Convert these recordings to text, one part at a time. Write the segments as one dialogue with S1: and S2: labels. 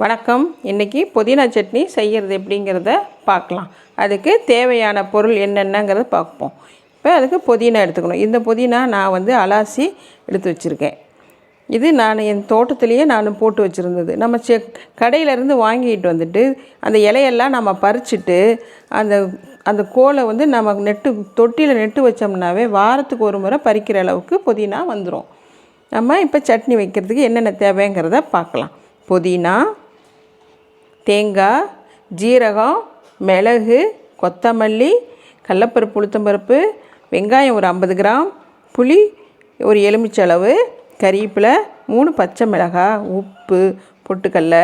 S1: வணக்கம். இன்றைக்கி புதினா சட்னி செய்கிறது எப்படிங்கிறத பார்க்கலாம். அதுக்கு தேவையான பொருள் என்னென்னங்கிறத பார்ப்போம். இப்போ அதுக்கு புதினா எடுத்துக்கணும். இந்த புதினா நான் வந்து அலாசி எடுத்து வச்சுருக்கேன். இது நான் என் தோட்டத்துலேயே நான் போட்டு வச்சுருந்தது. நம்ம செ கடையிலேருந்து வாங்கிட்டு வந்துட்டு அந்த இலையெல்லாம் நம்ம பறிச்சுட்டு அந்த அந்த கோலை வந்து நம்ம நெட்டு தொட்டியில் நெட்டு வச்சோம்னாவே வாரத்துக்கு ஒரு முறை பறிக்கிற அளவுக்கு புதினா வந்துடும் நம்ம இப்போ சட்னி வைக்கிறதுக்கு என்னென்ன தேவைங்கிறத பார்க்கலாம். புதினா தேங்காய் ஜீரகம் மிளகு கொத்தமல்லி கடலப்பருப்பு உளுத்தம்பருப்பு வெங்காயம் ஒரு ஐம்பது கிராம் புளி ஒரு எலுமிச்சளவு கறிவேப்பிலை மூணு பச்சை மிளகாய் உப்பு பொட்டுக்கல்ல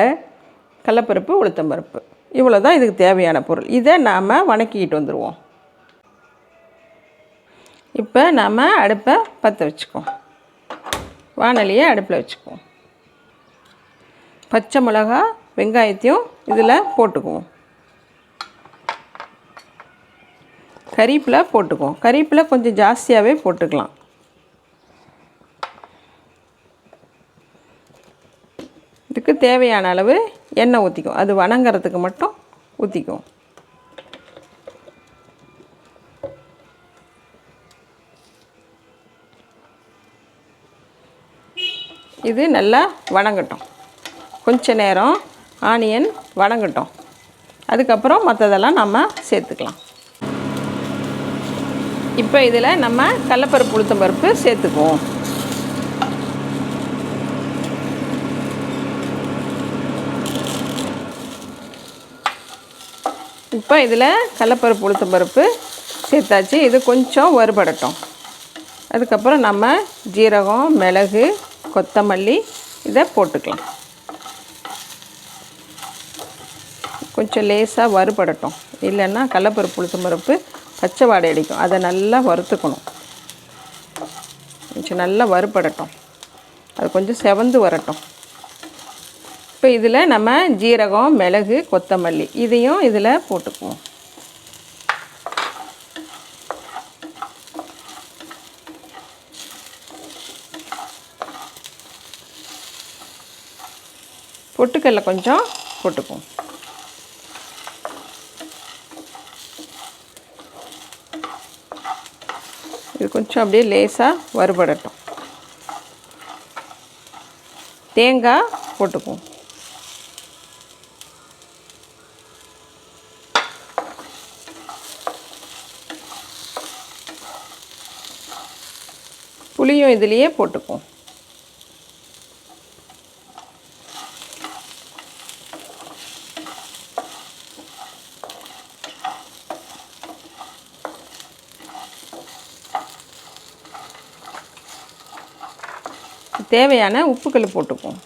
S1: கடலப்பருப்பு உளுத்தம்பருப்பு. இவ்வளோ தான் இதுக்கு தேவையான பொருள். இதை நாம் வணக்கிக்கிட்டு வந்துடுவோம் இப்போ நாம் அடுப்பை பற்ற வச்சுக்குவோம். வானலியை அடுப்பில் வச்சுக்குவோம். பச்சை மிளகா வெங்காயத்தையும் இதில் போட்டுக்குவோம். கறிப்பில் போட்டுக்குவோம். கறிப்பில் கொஞ்சம் ஜாஸ்தியாகவே போட்டுக்கலாம். இதுக்கு தேவையான அளவு எண்ணெய் ஊற்றிக்கும் அது வணங்குறதுக்கு மட்டும் ஊற்றிக்குவோம் இது நல்லா வணங்கட்டும். கொஞ்ச நேரம் ஆனியன் வணங்கட்டும் அதுக்கப்புறம் மற்றதெல்லாம் நம்ம சேர்த்துக்கலாம். இப்போ இதில் நம்ம கடலப்பருப்பு உளுத்தம் பருப்பு சேர்த்துக்குவோம். இப்போ இதில் கடலப்பருப்பு உளுத்தம் பருப்பு சேர்த்தாச்சு. இது கொஞ்சம் வறுபடட்டும். அதுக்கப்புறம் நம்ம ஜீரகம் மிளகு கொத்தமல்லி இதை போட்டுக்கலாம். கொஞ்சம் லேசாக வறுபடட்டும். இல்லைன்னா கடலப்பருப்பு உளுத்தம் பருப்பு பச்சை வாடை அடிக்கும். அதை நல்லா வறுத்துக்கணும். கொஞ்சம் நல்லா வறுபடட்டும். அது கொஞ்சம் செவந்து வரட்டும். இப்போ இதில் நம்ம ஜீரகம் மிளகு கொத்தமல்லி இதையும் இதில் போட்டுக்குவோம். பொட்டுக்கல்ல கொஞ்சம் போட்டுக்குவோம். இது கொஞ்சம் அப்படியே லேசாக வறுபடட்டும். தேங்காய் போட்டுக்குவோம். புளியும் இதுலேயே போட்டுக்குவோம். தேவையான உப்புக்களை போட்டுக்குவோம்.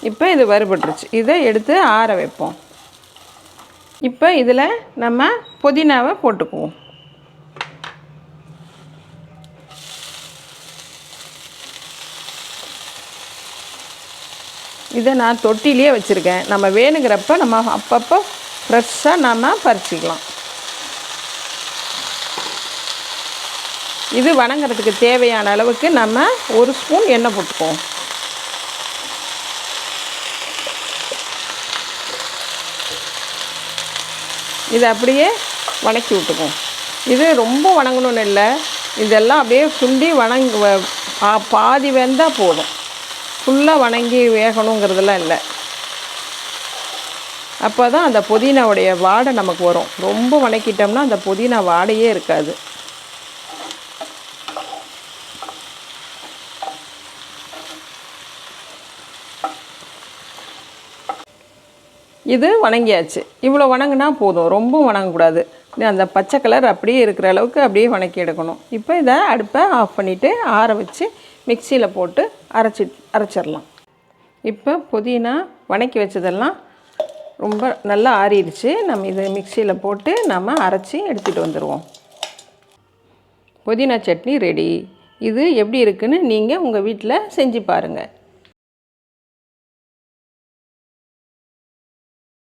S1: இப்போ இது வறுபட்டுருச்சு. இதை எடுத்து ஆற வைப்போம். இப்போ இதில் நம்ம புதினாவை போட்டுக்குவோம். இதை நான் தொட்டிலேயே வச்சுருக்கேன். நம்ம வேணுங்கிறப்ப நம்ம அப்பப்போ ஃப்ரெஷ்ஷாக நம்ம பறிச்சிக்கலாம். இது வணங்குறதுக்கு தேவையான அளவுக்கு நம்ம ஒரு ஸ்பூன் எண்ணெய் போட்டுக்குவோம். இதை அப்படியே வணக்கி விட்டுக்குவோம். இது ரொம்ப வணங்கணும்னு இல்லை. இதெல்லாம் அப்படியே சுண்டி வணங்கு பா- பாதி வெந்தால் போதும். ஃபுல்லாக வணங்கி வேகணுங்கிறதெல்லாம் இல்லை. அப்போ தான் அந்த புதினாவுடைய வாடை நமக்கு வரும். ரொம்ப வணக்கிட்டோம்னா அந்த புதினா வாடையே இருக்காது. இது வணங்கியாச்சு. இவ்வளோ வணங்கினா போதும். ரொம்ப வணங்கக்கூடாது. அந்த பச்சை கலர் அப்படியே இருக்கிற அளவுக்கு அப்படியே வணக்கி எடுக்கணும். இப்போ இதை அடுப்பை ஆஃப் பண்ணிவிட்டு ஆற வச்சு மிக்சியில் போட்டு அரைச்சி அரைச்சிடலாம். இப்போ புதினா வணக்கி வச்சதெல்லாம் ரொம்ப நல்லா ஆறிடுச்சு. நம்ம இதை மிக்சியில் போட்டு நம்ம அரைச்சி எடுத்துகிட்டு வந்துடுவோம் புதினா சட்னி ரெடி. இது எப்படி இருக்குன்னு நீங்கள் உங்கள் வீட்டில் செஞ்சு பாருங்கள்